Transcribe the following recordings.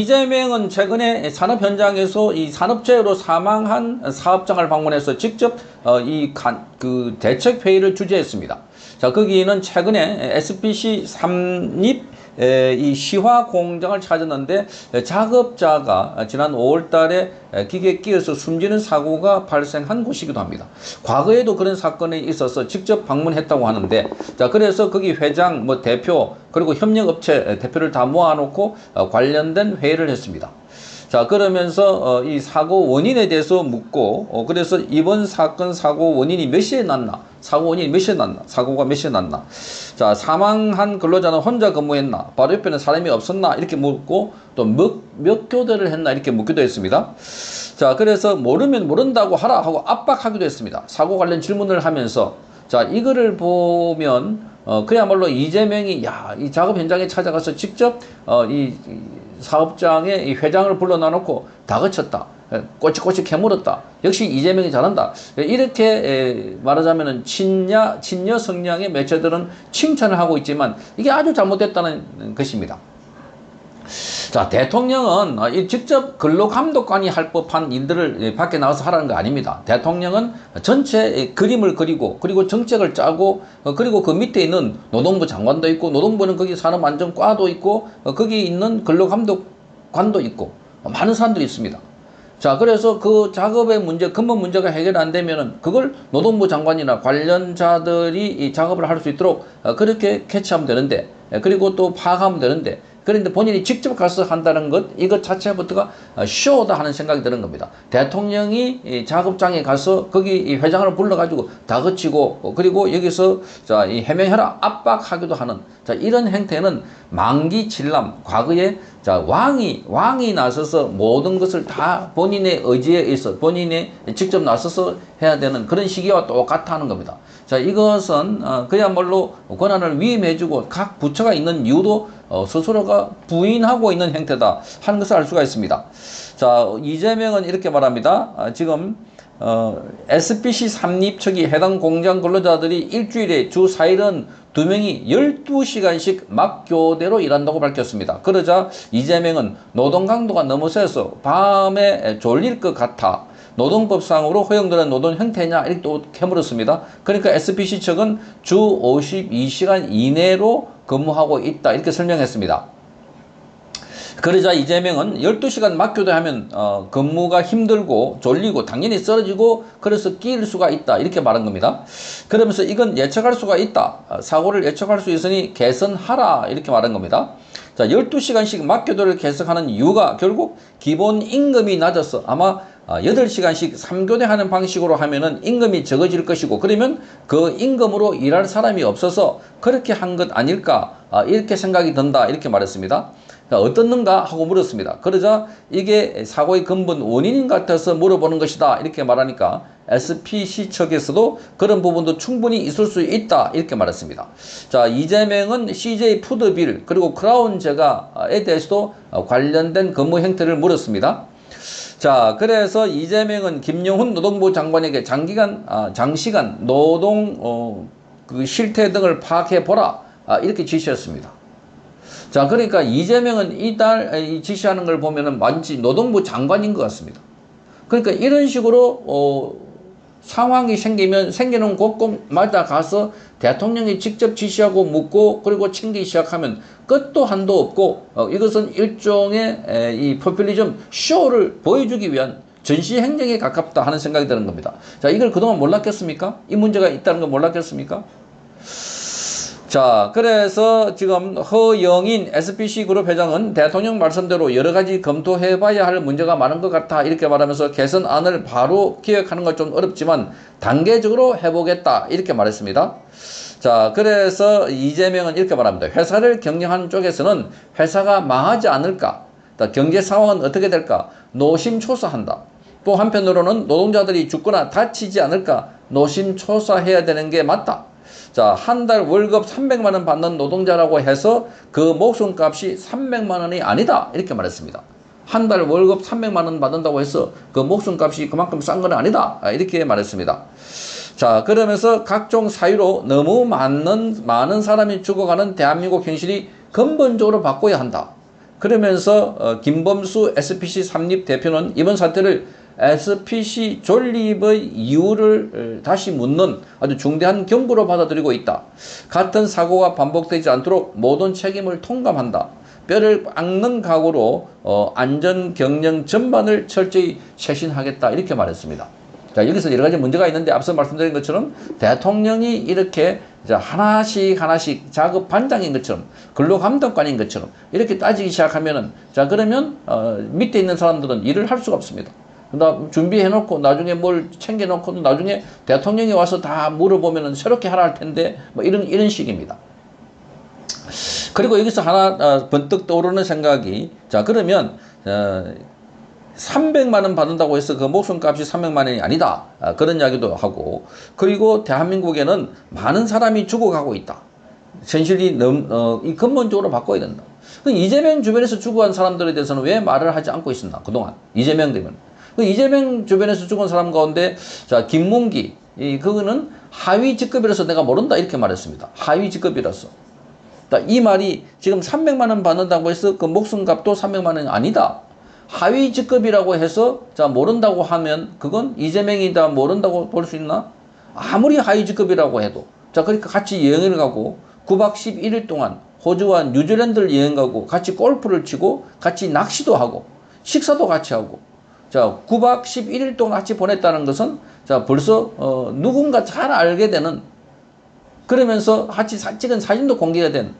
이재명은 최근에 산업 현장에서 이 산업재해로 사망한 사업장을 방문해서 직접 어, 이그 대책 회의를 주재했습니다. 자 거기는 최근에 SPC 삼립 에, 이 시화 공장을 찾았는데 에, 작업자가 지난 5월 달에 기계에 끼어서 숨지는 사고가 발생한 곳이기도 합니다. 과거에도 그런 사건이 있어서 직접 방문했다고 하는데 자 그래서 거기 회장 뭐 대표 그리고 협력업체 대표를 다 모아놓고 어, 관련된 회의를 했습니다. 자 그러면서 어, 이 사고 원인에 대해서 묻고 어, 그래서 이번 사건 사고 원인이 몇 시에 났나? 사고 원인이 몇 시에 났나? 사고가 몇 시에 났나? 자 사망한 근로자는 혼자 근무했나? 바로 옆에는 사람이 없었나? 이렇게 묻고 또몇 몇 교대를 했나? 이렇게 묻기도 했습니다. 자 그래서 모르면 모른다고 하라 하고 압박하기도 했습니다. 사고 관련 질문을 하면서 자 이거를 보면 어 그야말로 이재명이 야 이 작업 현장에 찾아가서 직접 어이 사업장에 이 회장을 불러놔 놓고 다 거쳤다. 꼬치꼬치 캐물었다. 역시 이재명이 잘한다. 이렇게 말하자면은 친야 친여 성향의 매체들은 칭찬을 하고 있지만 이게 아주 잘못됐다는 것입니다. 자, 대통령은 어, 직접 근로감독관이 할 법한 일들을 밖에 나와서 하라는 거 아닙니다. 대통령은 전체 그림을 그리고 그리고 정책을 짜고 어, 그리고 그 밑에 있는 노동부 장관도 있고 노동부는 거기 산업안전과도 있고 어, 거기 있는 근로감독관도 있고 많은 사람들이 있습니다. 자, 그래서 그 작업의 문제, 근본 문제가 해결 안 되면은 그걸 노동부 장관이나 관련자들이 이 작업을 할 수 있도록 그렇게 캐치하면 되는데, 그리고 또 파악하면 되는데, 그런데 본인이 직접 가서 한다는 것 이것 자체부터가 쇼다 하는 생각이 드는 겁니다. 대통령이 작업장에 가서 거기 회장을 불러가지고 다 거치고 그리고 여기서 자 해명해라 압박하기도 하는 자 이런 행태는 만기 칠남 과거에 자 왕이 왕이 나서서 모든 것을 다 본인의 의지에 있어 본인이 직접 나서서 해야 되는 그런 시기와 똑같다는 겁니다. 자 이것은 어, 그야말로 권한을 위임해주고 각 부처가 있는 이유도 어, 스스로가 부인하고 있는 형태다 하는 것을 알 수가 있습니다. 자 이재명은 이렇게 말합니다. 아, 지금 어, SPC 삼립 측이 해당 공장 근로자들이 일주일에 주 4일은 두 명이 12시간씩 막교대로 일한다고 밝혔습니다. 그러자 이재명은 노동 강도가 너무 세서 밤에 졸릴 것 같아 노동법상으로 허용되는 노동 형태냐 이렇게 또 캐물었습니다. 그러니까 SPC 측은 주 52시간 이내로 근무하고 있다 이렇게 설명했습니다. 그러자 이재명은 12시간 막교대하면 어, 근무가 힘들고 졸리고 당연히 쓰러지고 그래서 끼일 수가 있다 이렇게 말한 겁니다. 그러면서 이건 예측할 수가 있다. 어, 사고를 예측할 수 있으니 개선하라 이렇게 말한 겁니다. 자 12시간씩 막교대를 개선하는 이유가 결국 기본 임금이 낮아서 아마 8시간씩 어, 3교대 하는 방식으로 하면은 임금이 적어질 것이고 그러면 그 임금으로 일할 사람이 없어서 그렇게 한 것 아닐까 어, 이렇게 생각이 든다 이렇게 말했습니다. 어떻는가 하고 물었습니다. 그러자 이게 사고의 근본 원인인 같아서 물어보는 것이다 이렇게 말하니까 SPC 측에서도 그런 부분도 충분히 있을 수 있다 이렇게 말했습니다. 자 이재명은 CJ 푸드빌 그리고 크라운 제가에 대해서도 관련된 근무 형태를 물었습니다. 자, 그래서 이재명은 김용훈 노동부 장관에게 장기간, 아, 장시간 노동, 어, 그 실태 등을 파악해 보라. 아, 이렇게 지시했습니다. 자, 그러니까 이재명은 이달 이 지시하는 걸 보면은 마치 노동부 장관인 것 같습니다. 그러니까 이런 식으로, 어, 상황이 생기면 생기는 곳곳마다 가서 대통령이 직접 지시하고 묻고 그리고 챙기기 시작하면 끝도 한도 없고 어, 이것은 일종의 에, 이 포퓰리즘 쇼를 보여주기 위한 전시 행정에 가깝다 하는 생각이 드는 겁니다. 자, 이걸 그동안 몰랐겠습니까? 이 문제가 있다는 걸 몰랐겠습니까? 자, 그래서 지금 허영인 SBC 그룹 회장은 대통령 말씀대로 여러 가지 검토해 봐야 할 문제가 많은 것 같아. 이렇게 말하면서 개선안을 바로 기획하는 건 좀 어렵지만 단계적으로 해보겠다. 이렇게 말했습니다. 자, 그래서 이재명은 이렇게 말합니다. 회사를 경영하는 쪽에서는 회사가 망하지 않을까? 경제 상황은 어떻게 될까? 노심초사한다. 또 한편으로는 노동자들이 죽거나 다치지 않을까? 노심초사해야 되는 게 맞다. 자, 한 달 월급 300만 원 받는 노동자라고 해서 그 목숨값이 300만 원이 아니다. 이렇게 말했습니다. 한 달 월급 300만 원 받는다고 해서 그 목숨값이 그만큼 싼 건 아니다. 아, 이렇게 말했습니다. 자, 그러면서 각종 사유로 너무 많은, 많은 사람이 죽어가는 대한민국 현실이 근본적으로 바꿔야 한다. 그러면서 어, 김범수 SPC 삼립 대표는 이번 사태를 SPC 존립의 이유를 어, 다시 묻는 아주 중대한 경고로 받아들이고 있다. 같은 사고가 반복되지 않도록 모든 책임을 통감한다. 뼈를 깎는 각오로 어, 안전 경영 전반을 철저히 쇄신하겠다 이렇게 말했습니다. 자 여기서 여러 가지 문제가 있는데 앞서 말씀드린 것처럼 대통령이 이렇게 하나씩 하나씩 작업 반장인 것처럼 근로감독관인 것처럼 이렇게 따지기 시작하면은 자 그러면 어, 밑에 있는 사람들은 일을 할 수가 없습니다. 나 준비해놓고 나중에 뭘 챙겨놓고 나중에 대통령이 와서 다 물어보면은 새롭게 하라 할 텐데 뭐 이런 이런 식입니다. 그리고 여기서 하나 어, 번뜩 떠오르는 생각이 자 그러면 어, 300만 원 받는다고 해서 그 목숨값이 300만 원이 아니다. 아, 그런 이야기도 하고 그리고 대한민국에는 많은 사람이 죽어가고 있다. 현실이 너무 어, 이 근본적으로 바꿔야 된다. 그 이재명 주변에서 죽어간 사람들에 대해서는 왜 말을 하지 않고 있었나 그동안 이재명 되면 그 이재명 주변에서 죽은 사람 가운데 자 김문기 이 그거는 하위 직급이라서 내가 모른다 이렇게 말했습니다. 하위 직급이라서 이 말이 지금 300만 원 받는다고 해서 그 목숨값도 300만 원이 아니다. 하위 직급이라고 해서 자 모른다고 하면 그건 이재명이다 모른다고 볼 수 있나? 아무리 하위 직급이라고 해도 자 그러니까 같이 여행을 가고 9박 11일 동안 호주와 뉴질랜드를 여행 가고 같이 골프를 치고 같이 낚시도 하고 식사도 같이 하고 자 9박 11일 동안 같이 보냈다는 것은 자 벌써 어, 누군가 잘 알게 되는 그러면서 같이 찍은 사진도 공개가 된.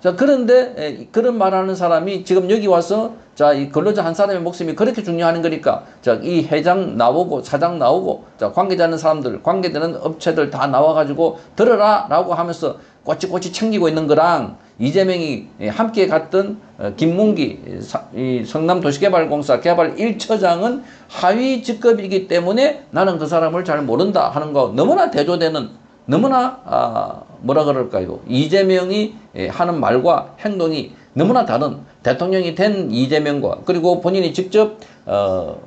자, 그런데 그런 말하는 사람이 지금 여기 와서 자, 이 근로자 한 사람의 목숨이 그렇게 중요한 거니까 자, 이 회장 나오고 사장 나오고 자, 관계되는 사람들, 관계되는 업체들 다 나와 가지고 들어라라고 하면서 꼬치꼬치 챙기고 있는 거랑 이재명이 함께 갔던 어, 김문기 성남도시개발공사 개발 1처장은 하위 직급이기 때문에 나는 그 사람을 잘 모른다 하는 거 너무나 대조되는 너무나 아, 뭐라 그럴까요? 이재명이 예, 하는 말과 행동이 너무나 다른 대통령이 된 이재명과 그리고 본인이 직접 어,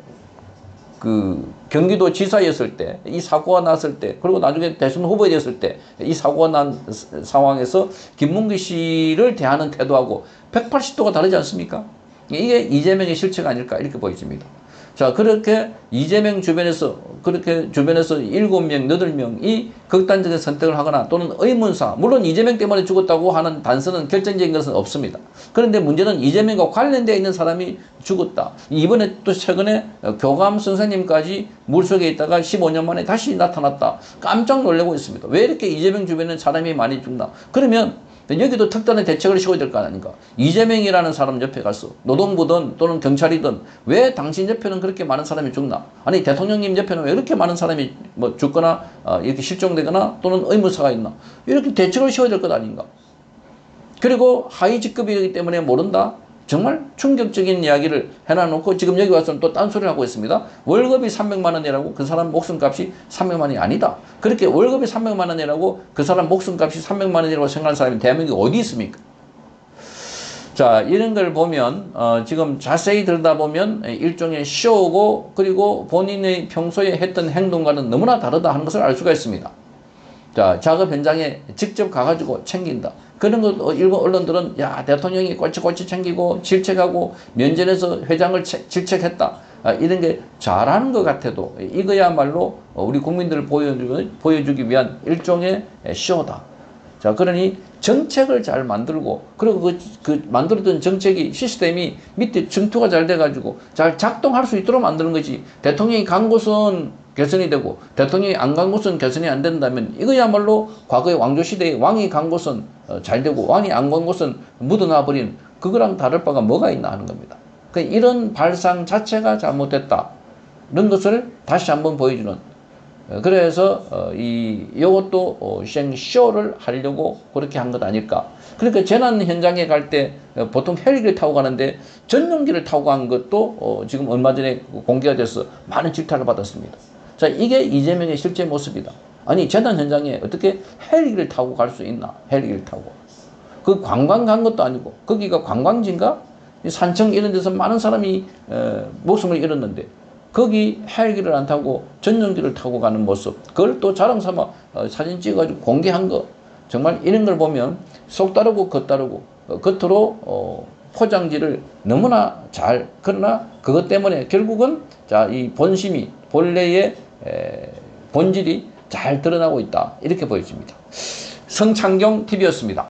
그 경기도 지사였을 때 이 사고가 났을 때 그리고 나중에 대선 후보 됐을 때 이 사고가 난 상황에서 김문기 씨를 대하는 태도하고 180도가 다르지 않습니까? 이게 이재명의 실체가 아닐까 이렇게 보여집니다. 자, 그렇게 이재명 주변에서, 그렇게 주변에서 일곱 명 여덟 명이 극단적인 선택을 하거나 또는 의문사, 물론 이재명 때문에 죽었다고 하는 단서는 결정적인 것은 없습니다. 그런데 문제는 이재명과 관련되어 있는 사람이 죽었다. 이번에 또 최근에 교감 선생님까지 물속에 있다가 15년 만에 다시 나타났다. 깜짝 놀라고 있습니다. 왜 이렇게 이재명 주변에 사람이 많이 죽나? 그러면 여기도 특단의 대책을 세워야 될 거 아닙니까? 이재명이라는 사람 옆에 가서 노동부든 또는 경찰이든 왜 당신 옆에는 그렇게 많은 사람이 죽나? 아니 대통령님 옆에는 왜 이렇게 많은 사람이 뭐 죽거나 어, 이렇게 실종되거나 또는 의무사가 있나? 이렇게 대책을 세워야 될 것 아닌가? 그리고 하위 직급이기 때문에 모른다? 정말 충격적인 이야기를 해놔놓고 지금 여기 와서는 또 딴소리를 하고 있습니다. 월급이 300만 원이라고 그 사람 목숨값이 300만 원이 아니다. 그렇게 월급이 300만 원이라고 그 사람 목숨값이 300만 원이라고 생각하는 사람이 대한민국에 어디 있습니까? 자 이런 걸 보면 어, 지금 자세히 들여다보면 일종의 쇼고 그리고 본인의 평소에 했던 행동과는 너무나 다르다 하는 것을 알 수가 있습니다. 자 작업 현장에 직접 가가지고 챙긴다. 그런 것 어, 일본 언론들은 야 대통령이 꼬치꼬치 챙기고 질책하고 면전에서 회장을 질책했다. 아, 이런 게 잘하는 것 같아도 이거야말로 우리 국민들을 보여주기, 보여주기 위한 일종의 쇼다. 자, 그러니 정책을 잘 만들고, 그리고 그, 그 만들었던 정책이, 시스템이 밑에 증투가 잘 돼가지고 잘 작동할 수 있도록 만드는 거지. 대통령이 간 곳은 개선이 되고 대통령이 안 간 곳은 개선이 안 된다면 이거야말로 과거의 왕조 시대에 왕이 간 곳은 어, 잘 되고 왕이 안 간 곳은 묻어나 버린 그거랑 다를 바가 뭐가 있나 하는 겁니다. 그 이런 발상 자체가 잘못됐다. 이런 것을 다시 한번 보여주는 어, 그래서 어, 이 이것도 생쇼를 하려고 그렇게 한 것 아닐까. 그러니까 재난 현장에 갈 때 보통 헬기를 타고 가는데 전용기를 타고 간 것도 지금 얼마 전에 공개가 돼서 많은 질타를 받았습니다. 자, 이게 이재명의 실제 모습이다. 아니, 재단 현장에 어떻게 헬기를 타고 갈 수 있나? 헬기를 타고. 그 관광 간 것도 아니고, 거기가 관광지인가? 산청 이런 데서 많은 사람이 에, 목숨을 잃었는데, 거기 헬기를 안 타고 전용기를 타고 가는 모습, 그걸 또 자랑 삼아 어, 사진 찍어가지고 공개한 거. 정말 이런 걸 보면 속 따르고 겉 따르고, 어, 겉으로, 어, 포장지를 너무나 잘 그러나 그것 때문에 결국은 자 이 본심이 본래의 에, 본질이 잘 드러나고 있다 이렇게 보여집니다. 성창경 TV였습니다.